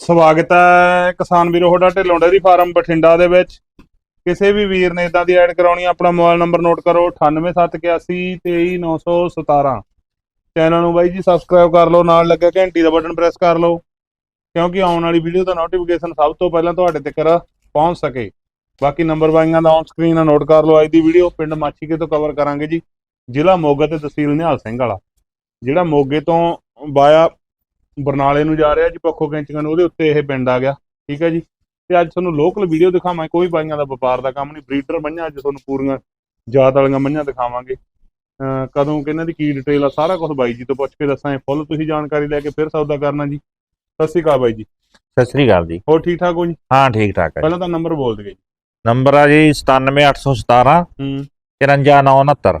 ਸਵਾਗਤ ਹੈ ਕਿਸਾਨ ਵੀਰੋ ਤੁਹਾਡਾ ਢਿੱਲੋਂ ਡੇਰੀ ਫਾਰਮ ਬਠਿੰਡਾ ਦੇ ਵਿੱਚ। ਕਿਸੇ ਵੀ ਵੀਰ ਨੇ ਇਦਾਂ ਦੀ ਐਡ ਕਰਾਉਣੀ ਆ, ਆਪਣਾ ਮੋਬਾਈਲ ਨੰਬਰ ਨੋਟ ਕਰੋ 9871823917 ਚੈਨਲ ਨੂੰ ਬਾਈ ਜੀ ਸਬਸਕ੍ਰਾਈਬ ਕਰ ਲਓ ਨਾਲ ਲੱਗਾ ਘੰਟੀ ਦਾ ਬਟਨ ਪ੍ਰੈਸ ਕਰ ਲਓ ਕਿਉਂਕਿ ਆਉਣ ਵਾਲੀ ਵੀਡੀਓ ਦਾ ਨੋਟੀਫਿਕੇਸ਼ਨ ਸਭ ਤੋਂ ਪਹਿਲਾਂ ਤੁਹਾਡੇ ਤੱਕ ਪਹੁੰਚ ਸਕੇ। ਬਾਕੀ ਨੰਬਰ ਬਾਈਆਂ ਦਾ ਔਨ ਸਕਰੀਨ ਆ ਨੋਟ ਕਰ ਲਓ ਅੱਜ ਦੀ ਵੀਡੀਓ। ਪਿੰਡ ਮਾਛੀਕੇ ਤੋਂ ਕਵਰ ਕਰਾਂਗੇ ਜੀ ਜ਼ਿਲ੍ਹਾ ਮੋਗਾ ਤੇ ਤਹਿਸੀਲ ਨਿਹਾਲ ਸਿੰਘ ਵਾਲਾ। ਜਿਹੜਾ ਮੋਗੇ ਤੋਂ ਬਾਇਆ ਬਰਨਾਲੇ ਨੂੰ ਜਾ ਰਿਹਾ ਜੀ ਪੱਖੋ ਕੈਂਚੀਆਂ ਨੂੰ ਉਹਦੇ ਉੱਤੇ ਇਹ ਪਿੰਡ ਆ ਗਿਆ ਠੀਕ ਹੈ ਜੀ। ਤੇ ਅੱਜ ਤੁਹਾਨੂੰ ਲੋਕਲ ਵੀਡੀਓ ਦਿਖਾਵਾਂ ਕੋਈ ਬਾਈਆਂ ਦਾ ਵਪਾਰ ਦਾ ਕੰਮ ਨਹੀਂ ਬਰੀਡਰ ਮੱਝਾਂ ਅੱਜ ਤੁਹਾਨੂੰ ਪੂਰੀਆਂ ਜਾਤ ਵਾਲੀਆਂ ਮੱਝਾਂ ਦਿਖਾਵਾਂਗੇ। ਕਦੋਂ ਕਿ ਦੀ ਕੀ ਡਿਟੇਲ ਆ ਸਾਰਾ ਕੁਝ ਬਾਈ ਜੀ ਤੋਂ ਪੁੱਛ ਕੇ ਦੱਸਾਂ ਫੁੱਲ ਤੁਸੀਂ ਜਾਣਕਾਰੀ ਲੈ ਕੇ ਫਿਰ ਸੌਦਾ ਕਰਨਾ ਜੀ। ਸਤਿ ਸ਼੍ਰੀ ਅਕਾਲ ਬਾਈ ਜੀ। ਸਤਿ ਸ਼੍ਰੀ ਅਕਾਲ ਜੀ। ਹੋਰ ਠੀਕ ਠਾਕ ਹੋ ਜੀ? ਹਾਂ ਠੀਕ ਠਾਕ ਹੈ ਪਹਿਲਾਂ ਤਾਂ ਨੰਬਰ ਬੋਲ ਦਿਓ ਜੀ। ਨੰਬਰ ਆ ਜੀ 97817 53969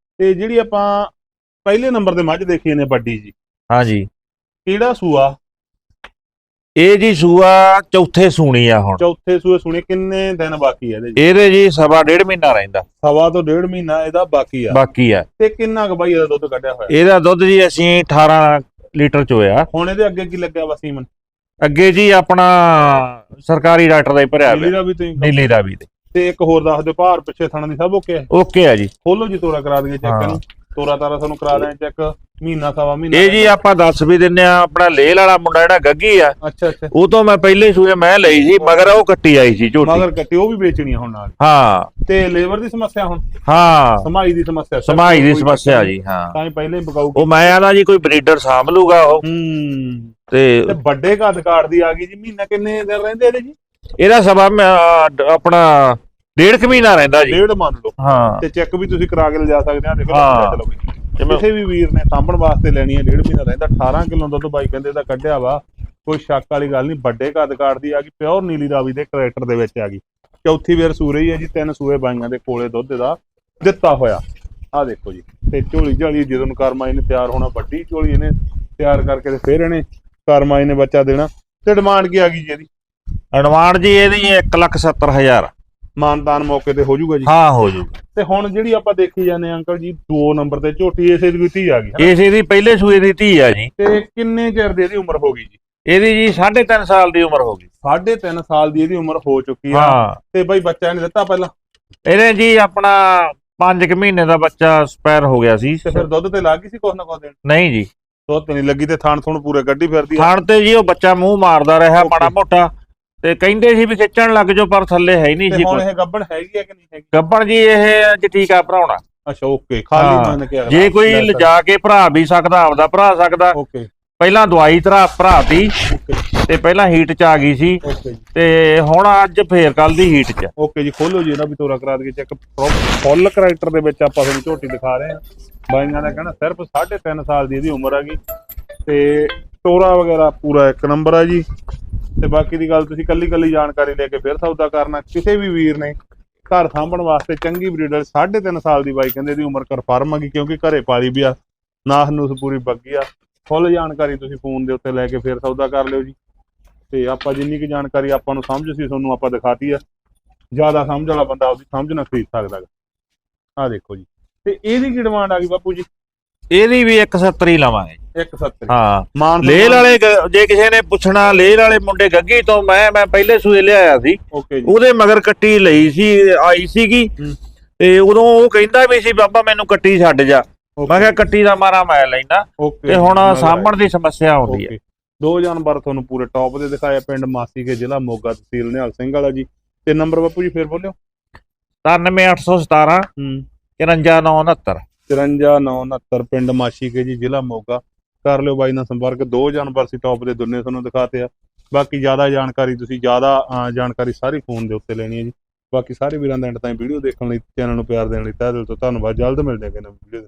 ਤੇ ਜਿਹੜੀ ਆਪਾਂ ਪਹਿਲੇ ਨੰਬਰ ਤੇ ਮੱਝ ਦੇਖੀ ਨੇ ਵੱਡੀ ਜੀ। ਹਾਂ ਜੀ ਕਿਹੜਾ ਸੂਆ? ਇਹ ਜੀ ਸੂਆ ਚੌਥੇ ਸੂਣੀ ਆ ਹੁਣ। ਚੌਥੇ ਸੂਏ ਸੁਣੇ ਕਿੰਨੇ ਦਿਨ ਬਾਕੀ ਆ ਇਹਦੇ ਜੀ? ਇਹਦੇ ਜੀ ਸਵਾ ਡੇਢ ਮਹੀਨਾ ਰਹਿੰਦਾ। ਸਵਾ ਤੋਂ ਡੇਢ ਮਹੀਨਾ ਇਹਦਾ ਬਾਕੀ ਆ। ਬਾਕੀ ਆ। ਤੇ ਕਿੰਨਾ ਕੁ ਬਾਈ ਇਹਦਾ ਦੁੱਧ ਕੱਢਿਆ ਹੋਇਆ? ਇਹਦਾ ਦੁੱਧ ਜੀ ਅਸੀਂ 18 ਲੀਟਰ ਚੋਇਆ ਹੁਣ ਇਹਦੇ ਅੱਗੇ ਕੀ ਲੱਗਿਆ ਵਾ ਸੀਮਨ? ਅੱਗੇ ਜੀ ਆਪਣਾ ਸਰਕਾਰੀ ਡਾਕਟਰ ਦਾ ਹੀ ਭਰਿਆ ਨੀਲੀ ਪਿਆ ਰਾਵੀ ਤੋਂ ਹੀ ਨੀਲੀ ਦੇ ਤੇ। ਇੱਕ ਹੋਰ ਦੱਸ ਦਿਓ ਭਾਰ ਪਿੱਛੇ ਥਣ ਦੀ ਸਭ ਓਕੇ ਹੈ ਓਕੇ ਆ ਜੀ। ਖੋਲੋ ਜੀ ਤੋਰਾ ਕਰਾ ਦਈਏ ਚੈੱਕ। ਇਹਨੂੰ। ਤੋਰਾ ਤਾਰਾ ਤੁਹਾਨੂੰ ਕਰਾ ਦਿਆਂ ਚੈੱਕ ਮਹੀਨਾ ਸਵਾ ਮਹੀਨਾ। ਇਹ ਜੀ ਆਪਾਂ ਦੱਸ ਵੀ ਦਿੰਨੇ ਆ ਆਪਣਾ ਲੇਲ ਵਾਲਾ ਮੁੰਡਾ ਜਿਹੜਾ ਗੱਗੀ ਆ ਅੱਛਾ ਅੱਛਾ। ਉਹ ਤੋਂ ਮੈਂ ਪਹਿਲੇ ਸੂਏ ਮੈਂ ਲਈ ਸੀ ਮਗਰ ਉਹ ਕੱਟੀ ਆਈ ਸੀ ਝੋਟੀ। ਮਗਰ ਕੱਟੀ ਉਹ ਵੀ ਵੇਚਣੀ ਹੁਣ ਨਾਲ। ਹਾਂ। ਤੇ ਲੇਬਰ ਦੀ ਸਮੱਸਿਆ ਹੁਣ? ਹਾਂ। ਸਮਾਈ ਦੀ ਸਮੱਸਿਆ ਸਮਾਈ ਦੀ ਸਮੱਸਿਆ ਜੀ ਹਾਂ। ਤਾਂ ਹੀ ਪਹਿਲੇ ਬਕਾਊ ਉਹ ਮੈਂ ਆਦਾ ਜੀ ਕੋਈ ਬਰੀਡਰ ਸਾਂਭ ਲੂਗਾ ਉਹ। ਹੂੰ। ਤੇ ਤੇ ਵੱਡੇ ਕੱਦ ਕਾਰਡ ਦੀ ਆ ਗਈ ਜੀ ਮਹੀਨਾ ਕਿੰਨੇ ਦਿਨ ਰਹਿੰਦੇ ਇਹਦੇ ਜੀ? ਇਹਦਾ ਸਭਾ ਆਪਣਾ ਡੇਢ ਕੁ ਮਹੀਨਾ ਰਹਿੰਦਾ ਜੀ। ਡੇਢ ਮੰਨ ਲਓ। ਹਾਂ। ਤੇ ਚੈੱਕ ਵੀ ਤੁਸੀਂ ਕਰਾ ਕੇ ਲਿਜਾ ਸਕਦੇ ਆ ਦੇਖੋ ਹਾਂ। ਕਿਸੇ ਵੀ ਵੀਰ ਨੇ ਸਾਂਭਣ ਵਾਸਤੇ ਲੈਣੀ ਹੈ ਡੇਢ ਮਹੀਨਾ ਰਹਿੰਦਾ 18 ਕਿਲੋ ਦੁੱਧ ਬਾਈ ਕਹਿੰਦੇ ਦਾ ਕੱਢਿਆ ਵਾ। ਕੋਈ ਸ਼ੱਕ ਵਾਲੀ ਗੱਲ ਨਹੀਂ ਵੱਡੇ ਕੱਦ ਕਾਰਡ ਦੀ ਆ ਗਈ ਪਿਓਰ ਨੀਲੀ ਰਾਵੀ ਦੇ ਕਰੈਕਟਰ ਦੇ ਵਿੱਚ ਆ ਗਈ। ਚੌਥੀ ਵੇਰ ਸੂਰੇ ਹੀ ਹੈ ਜੀ ਤਿੰਨ ਸੂਏ ਬਾਈਆਂ ਦੇ ਕੋਲੇ ਦੁੱਧ ਦਾ ਦਿੱਤਾ ਹੋਇਆ। ਆ ਦੇਖੋ ਜੀ ਤੇ ਝੋਲੀ ਝਾਲੀ ਜਦੋਂ ਕਰਮਾਈ ਨੇ ਤਿਆਰ ਹੋਣਾ ਵੱਡੀ ਝੋਲੀ ਇਹਨੇ ਤਿਆਰ ਕਰਕੇ ਤੇ ਫਿਰ ਇਹਨੇ ਕਰਮਾਈ ਨੇ ਬੱਚਾ ਦੇਣਾ। ਤੇ ਡਿਮਾਂਡ ਕੀ ਆ ਗਈ ਜੀ ਇਹਦੀ? ਐਡਵਾਂਸ ਜੀ ਇਹਦੀ 170000 ਮਾਨਤਾਨ ਮੌਕੇ ਤੇ ਹੋ ਜਾਊਗਾ ਜੀ? ਹਾਂ ਹੋ ਜੂ ਤੇ ਹੁਣ ਜਿਹੜੀ ਆਪਾਂ ਦੇਖੀ ਜਾਂਦੇ ਅੰਕਲ ਜੀ ਦੋ ਨੰਬਰ ਤੇ ਝੋਟੀ ਇਸੇ ਦੀ ਧੀ ਆ ਗਈ? ਇਸ ਇਹਦੀ ਪਹਿਲੇ ਸੂਏ ਦੀ ਧੀ ਆ ਜੀ। ਤੇ ਕਿੰਨੇ ਚਿਰ ਦੀ ਇਹਦੀ ਉਮਰ ਹੋ ਗਈ ਜੀ? ਇਹਦੀ ਜੀ 3.5 ਸਾਲ ਦੀ ਉਮਰ ਹੋ ਗਈ। ਸਾਢੇ ਤਿੰਨ ਸਾਲ ਦੀ ਇਹਦੀ ਉਮਰ ਹੋ ਚੁੱਕੀ ਆ। ਤੇ ਬਈ ਬੱਚਾ ਇਹਨੇ ਦਿੱਤਾ ਪਹਿਲਾਂ? ਇਹਦੇ ਜੀ ਆਪਣਾ 5 ਕੁ ਮਹੀਨੇ ਦਾ ਬੱਚਾ ਸਪੈਰ ਹੋ ਗਿਆ ਸੀ। ਤੇ ਫਿਰ ਦੁੱਧ ਤੇ ਲੱਗ ਗਈ ਸੀ ਕੁਛ ਨਾ ਕੁਛ ਦੇਣ ਨਹੀਂ ਜੀ। ਦੁੱਧ ਤੇ ਨਹੀਂ ਲੱਗੀ ਤੇ ਥਣ ਥੁਣ ਪੂਰੇ ਕੱਢੀ ਫਿਰਦੀ ਥਣ ਤੇ ਜੀ ਉਹ ਬੱਚਾ ਮੂੰਹ ਮਾਰਦਾ ਰਿਹਾ. ਮਾੜਾ ਮੋਟਾ। ਤੇ ਕਹਿੰਦੇ ਸੀ ਵੀ ਖਿੱਚਣ ਲੱਗ ਜਾਓ ਪਰ ਥੱਲੇ ਹੈ ਹੀ ਨਹੀਂ ਤੇ ਸੀ ਹੁਣ ਕੋਈ। ਇਹ ਗੱਬਣ ਹੈਗੀ ਆ ਕਿ ਨਹੀਂ ਹੈਗੀ? ਗੱਬਣ ਜੀ ਇਹ ਅੱਜ ਟੀਕਾ ਭਰਾਉਣਾ। ਅੱਛਾ ਓਕੇ ਖਾਲੀ ਹਾਂ। ਮੰਨ ਕੇ ਜੇ ਕੋਈ ਲਿਜਾ ਕੇ ਭਰਾ ਵੀ ਸਕਦਾ ਆਪਦਾ ਭਰਾ ਸਕਦਾ ਓਕੇ। ਪਹਿਲਾਂ ਦਵਾਈ ਧਰਾ ਭਰਾਤੀ ਓਕੇ। ਤੇ ਪਹਿਲਾਂ ਹੀਟ ਚ ਆ ਗਈ ਸੀ ਓਕੇ ਜੀ। ਤੇ ਹੁਣ ਅੱਜ ਫੇਰ ਕੱਲ ਦੀ ਹੀਟ ਚ। ਓਕੇ ਜੀ ਖੋਲੋ ਜੀ ਇਹਦਾ ਵੀ ਤੋਰਾ ਕਰਾ ਦਈਏ ਚੈੱਕ ਫੁੱਲ ਕੈਰੈਕਟਰ ਦੇ ਵਿੱਚ ਆਪਾਂ ਤੁਹਾਨੂੰ ਝੋਟੀ ਦਿਖਾ ਰਹੇ ਹਾਂ। ਬਾਈਆਂ ਦਾ ਕਹਿਣਾ ਸਿਰਫ 3.5 ਸਾਲ ਦੀ ਇਹਦੀ ਉਮਰ ਹੈਗੀ ਤੇ ਤੋਰਾ ਵਗੈਰਾ ਪੂਰਾ ਇੱਕ ਨੰਬਰ ਆ ਜੀ। ਤੇ ਬਾਕੀ ਦੀ ਗੱਲ ਤੁਸੀਂ ਕੱਲੀ ਕੱਲੀ ਜਾਣਕਾਰੀ ਲੈ ਕੇ ਫਿਰ ਸੌਦਾ ਕਰਨਾ। ਕਿਸੇ ਵੀ ਵੀਰ ਨੇ ਘਰ ਸਾਂਭਣ ਵਾਸਤੇ ਚੰਗੀ ਬਰੀਡਰ 3.5 ਸਾਲ ਦੀ ਬਾਈ ਕਹਿੰਦੇ ਇਹਦੀ ਉਮਰ ਕਨਫਰਮ ਹੈਗੀ ਕਿਉਂਕਿ ਘਰੇ ਪਾਲੀ ਵੀ ਆ, ਨਾਸ ਨੂਸ ਪੂਰੀ ਬੱਗੀ ਆ। ਫੁੱਲ ਜਾਣਕਾਰੀ ਤੁਸੀਂ ਫੋਨ ਦੇ ਉੱਤੇ ਲੈ ਕੇ ਫਿਰ ਸੌਦਾ ਕਰ ਲਿਓ ਜੀ। ਤੇ ਆਪਾਂ ਜਿੰਨੀ ਕੁ ਜਾਣਕਾਰੀ ਆਪਾਂ ਨੂੰ ਸਮਝ ਸੀ, ਤੁਹਾਨੂੰ ਆਪਾਂ ਦਿਖਾਤੀ ਆ। ਜ਼ਿਆਦਾ ਸਮਝ ਵਾਲਾ ਬੰਦਾ ਉਹਦੀ ਸਮਝ ਨਾ ਖਰੀਦ ਸਕਦਾ ਆ ਦੇਖੋ ਜੀ। ਤੇ ਇਹਦੀ ਕੀ ਡਿਮਾਂਡ ਆ ਗਈ ਬਾਪੂ ਜੀ? ਇਹਦੀ ਵੀ 170 ਹੀ ਲਵਾਂਗੇ। 170 ਹਾਂ। ਮਾਨ ਲੇਲ ਵਾਲੇ ਗ- ਜੇ ਕਿਸੇ ਨੇ ਪੁੱਛਣਾ ਲੇਲ ਵਾਲੇ ਮੁੰਡੇ ਗੱਗੀ ਤੋਂ ਮੈਂ ਮੈਂ ਪਹਿਲੇ ਸੂਏ ਲਿਆਇਆ ਸੀ। ਓਕੇ ਜੀ। ਉਹਦੇ ਮਗਰ ਕੱਟੀ ਲਈ ਸੀ ਆਈ ਸੀਗੀ। ਹੂੰ। ਤੇ ਉਦੋਂ ਉਹ ਕਹਿੰਦਾ ਵੀ ਸੀ ਬਾਬਾ ਮੈਨੂੰ ਕੱਟੀ ਛੱਡ ਜਾ। ਮੈਂ ਕਿਹਾ ਕੱਟੀ ਦਾ ਮਾਰਾ ਮੈਂ ਲੈਣਾ ਓਕੇ। ਤੇ ਹੁਣ ਸਾਂਭਣ ਦੀ ਸਮੱਸਿਆ ਆਉਂਦੀ ਹੈ। ਦੋ ਜਾਨਵਰ ਤੁਹਾਨੂੰ ਪੂਰੇ ਟੌਪ ਦੇ ਦਿਖਾਇਆ ਪਿੰਡ ਮਾਸੀ ਕੇ ਜ਼ਿਲ੍ਹਾ ਮੋਗਾ ਤਹਿਸੀਲ ਨਿਹਾਲ ਸਿੰਘ ਵਾਲਾ ਜੀ। ਤੇ ਨੰਬਰ ਬਾਪੂ ਜੀ ਫੇਰ ਬੋਲਿਓ। 97817 ਹੂੰ। 54969 53969 ਪਿੰਡ ਮਾਸੀ ਕੇ ਜੀ ਜ਼ਿਲ੍ਹਾ ਮੋਗਾ। ਕਰ ਲਿਓ ਬਾਈ ਨਾਲ ਸੰਪਰਕ। ਦੋ ਜਾਨਵਰ ਸੀ ਟੌਪ ਦੇ ਦੋਨੇ ਤੁਹਾਨੂੰ ਦਿਖਾਤੇ ਆ। ਬਾਕੀ ਜ਼ਿਆਦਾ ਜਾਣਕਾਰੀ ਤੁਸੀਂ ਜ਼ਿਆਦਾ ਅਹ, ਜਾਣਕਾਰੀ ਸਾਰੀ ਫੋਨ ਦੇ ਉੱਤੇ ਲੈਣੀ ਹੈ ਜੀ। ਬਾਕੀ ਸਾਰੇ ਵੀਰਾਂ ਦਾ ਐਂਡ ਤਾਈਂ ਵੀਡੀਓ ਦੇਖਣ ਲਈ ਚੈਨਲ ਨੂੰ ਪਿਆਰ ਦੇਣ ਲਈ ਤਹਿ ਦਿਲ ਤੋਂ ਧੰਨਵਾਦ। ਜਲਦ ਮਿਲਦੇ ਹਾਂ ਕਿ ਨਵੀਂ ਵੀਡੀਓ